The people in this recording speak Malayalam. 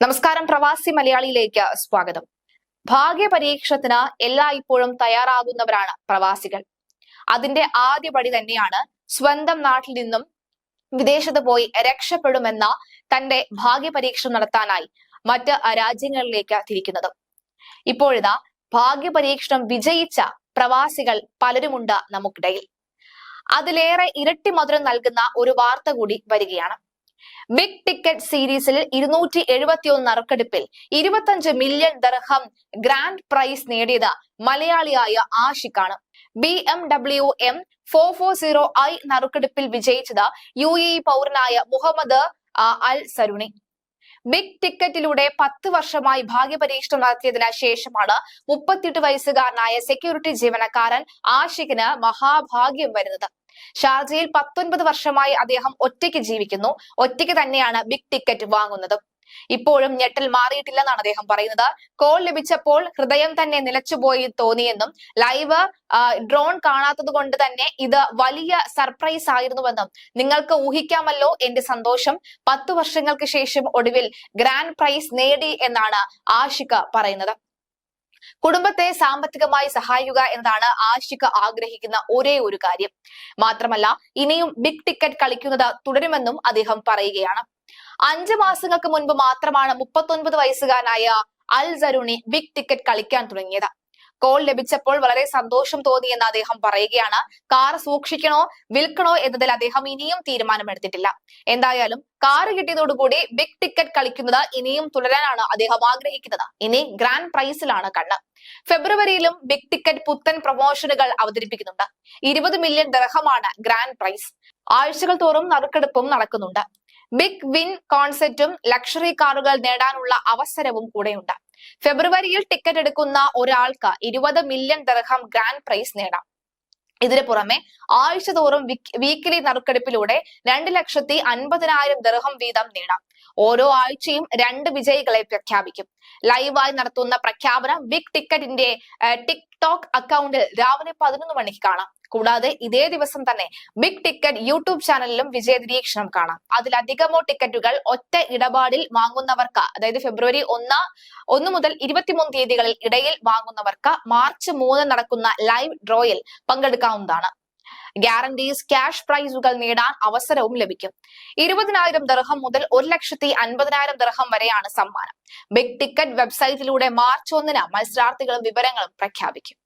നമസ്കാരം പ്രവാസി മലയാളിയിലേക്ക് സ്വാഗതം. ഭാഗ്യപരീക്ഷത്തിന് എല്ലാ ഇപ്പോഴും തയ്യാറാകുന്നവരാണ് പ്രവാസികൾ. അതിന്റെ ആദ്യ പടി തന്നെയാണ് സ്വന്തം നാട്ടിൽ നിന്നും വിദേശത്ത് പോയി രക്ഷപ്പെടുമെന്ന തന്റെ ഭാഗ്യപരീക്ഷണം നടത്താനായി മറ്റ് രാജ്യങ്ങളിലേക്ക് തിരിക്കുന്നത്. ഇപ്പോഴിതാ ഭാഗ്യപരീക്ഷണം വിജയിച്ച പ്രവാസികൾ പലരുമുണ്ട് നമുക്കിടയിൽ. അതിലേറെ ഇരട്ടി മധുരം നൽകുന്ന ഒരു വാർത്ത കൂടി വരികയാണ്. ബിഗ് ടിക്കറ്റ് സീരീസിൽ ഇരുന്നൂറ്റി എഴുപത്തിയൊന്ന് നറുക്കെടുപ്പിൽ ഇരുപത്തഞ്ച് മില്യൺ ദർഹം ഗ്രാൻഡ് പ്രൈസ് നേടിയത് മലയാളിയായ ആഷിഖാണ്. B M W M four four zero I നറുക്കെടുപ്പിൽ വിജയിച്ചത് യു എ പൗരനായ മുഹമ്മദ് അൽ സരുണി. ബിഗ് ടിക്കറ്റിലൂടെ പത്ത് വർഷമായി ഭാഗ്യപരീക്ഷണം നടത്തിയതിന് ശേഷമാണ് മുപ്പത്തിയെട്ട് വയസ്സുകാരനായ സെക്യൂരിറ്റി ജീവനക്കാരൻ ആഷിഖിന് മഹാഭാഗ്യം വരുന്നത്. ഷാർജയിൽ പത്തൊൻപത് വർഷമായി അദ്ദേഹം ഒറ്റയ്ക്ക് ജീവിക്കുന്നു. ഒറ്റയ്ക്ക് തന്നെയാണ് ബിഗ് ടിക്കറ്റ് വാങ്ങുന്നത്. ഇപ്പോഴും ഞെട്ടൽ മാറിയിട്ടില്ലെന്നാണ് അദ്ദേഹം പറയുന്നത്. കോൾ ലഭിച്ചപ്പോൾ ഹൃദയം തന്നെ നിലച്ചുപോയി തോന്നിയെന്നും ലൈവ് ഡ്രോൺ കാണാത്തത് കൊണ്ട് തന്നെ ഇത് വലിയ സർപ്രൈസ് ആയിരുന്നുവെന്നും നിങ്ങൾക്ക് ഊഹിക്കാമല്ലോ എന്റെ സന്തോഷം. പത്തു വർഷങ്ങൾക്ക് ശേഷം ഒടുവിൽ ഗ്രാൻഡ് പ്രൈസ് നേടി എന്നാണ് ആഷിക പറയുന്നത്. കുടുംബത്തെ സാമ്പത്തികമായി സഹായിക്കുക എന്നതാണ് ആഷിക ആഗ്രഹിക്കുന്ന ഒരേ ഒരു കാര്യം. മാത്രമല്ല ഇനിയും ബിഗ് ടിക്കറ്റ് കളിക്കുന്നത് തുടരുമെന്നും അദ്ദേഹം പറയുകയാണ്. അഞ്ചു മാസങ്ങൾക്ക് മുൻപ് മാത്രമാണ് മുപ്പത്തൊൻപത് വയസ്സുകാരനായ അൽ സരുണി ബിഗ് ടിക്കറ്റ് കളിക്കാൻ തുടങ്ങിയത്. കോൾ ലഭിച്ചപ്പോൾ വളരെ സന്തോഷം തോന്നിയെന്ന് അദ്ദേഹം പറയുകയാണ്. കാർ സൂക്ഷിക്കണോ വിൽക്കണോ എന്നതിൽ അദ്ദേഹം ഇനിയും തീരുമാനമെടുത്തിട്ടില്ല. എന്തായാലും കാർ കിട്ടിയതോടുകൂടി ബിഗ് ടിക്കറ്റ് കളിക്കുന്നത് ഇനിയും തുടരാനാണ് അദ്ദേഹം ആഗ്രഹിക്കുന്നത്. ഇനി ഗ്രാൻഡ് പ്രൈസിലാണ് കണ്ണ്. ഫെബ്രുവരിയിലും ബിഗ് ടിക്കറ്റ് പുത്തൻ പ്രൊമോഷനുകൾ അവതരിപ്പിക്കുന്നുണ്ട്. ഇരുപത് മില്യൺ ദർഹമാണ് ഗ്രാൻഡ് പ്രൈസ് ആഴ്ചകൾ തോറും നറുക്കെടുപ്പും നടക്കുന്നുണ്ട്. ബിഗ് വിൻ കോൺസെപ്റ്റും ലക്ഷറി കാറുകൾ നേടാനുള്ള അവസരവും കൂടെയുണ്ട്. ഫെബ്രുവരിയിൽ ടിക്കറ്റ് എടുക്കുന്ന ഒരാൾക്ക് ഇരുപത് മില്യൺ ദർഹം ഗ്രാൻഡ് പ്രൈസ് നേടാം. ഇതിനു പുറമെ ആഴ്ച തോറും വീക്കിലി നറുക്കെടുപ്പിലൂടെ രണ്ട് ലക്ഷത്തി അൻപതിനായിരം ദർഹം വീതം നേടാം. ഓരോ ആഴ്ചയും രണ്ട് വിജയികളെ പ്രഖ്യാപിക്കും. ലൈവായി നടത്തുന്ന പ്രഖ്യാപനം ബിഗ് ടിക്കറ്റിന്റെ ടിക്ടോക്ക് അക്കൗണ്ടിൽ രാവിലെ പതിനൊന്ന് മണിക്ക് കാണാം. കൂടാതെ ഇതേ ദിവസം തന്നെ ബിഗ് ടിക്കറ്റ് യൂട്യൂബ് ചാനലിലും വിജയ നിരീക്ഷണം കാണാം. അതിലധികമോ ടിക്കറ്റുകൾ ഒറ്റ ഇടപാടിൽ വാങ്ങുന്നവർക്ക് അതായത് ഫെബ്രുവരി ഒന്ന് ഒന്ന് മുതൽ ഇരുപത്തിമൂന്ന് തീയതികളിൽ ഇടയിൽ വാങ്ങുന്നവർക്ക് മാർച്ച് മൂന്ന് നടക്കുന്ന ലൈവ് ഡ്രോയിൽ പങ്കെടുക്കാവുന്നതാണ്. ഗ്യാരണ്ടീസ് ക്യാഷ് പ്രൈസുകൾ നേടാൻ അവസരവും ലഭിക്കും. ഇരുപതിനായിരം ദർഹം മുതൽ ഒരു ലക്ഷത്തി അൻപതിനായിരം ദർഹം വരെയാണ് സമ്മാനം. ബിഗ് ടിക്കറ്റ് വെബ്സൈറ്റിലൂടെ മാർച്ച് ഒന്നിന് മത്സരാർത്ഥികളും വിവരങ്ങളും പ്രഖ്യാപിക്കും.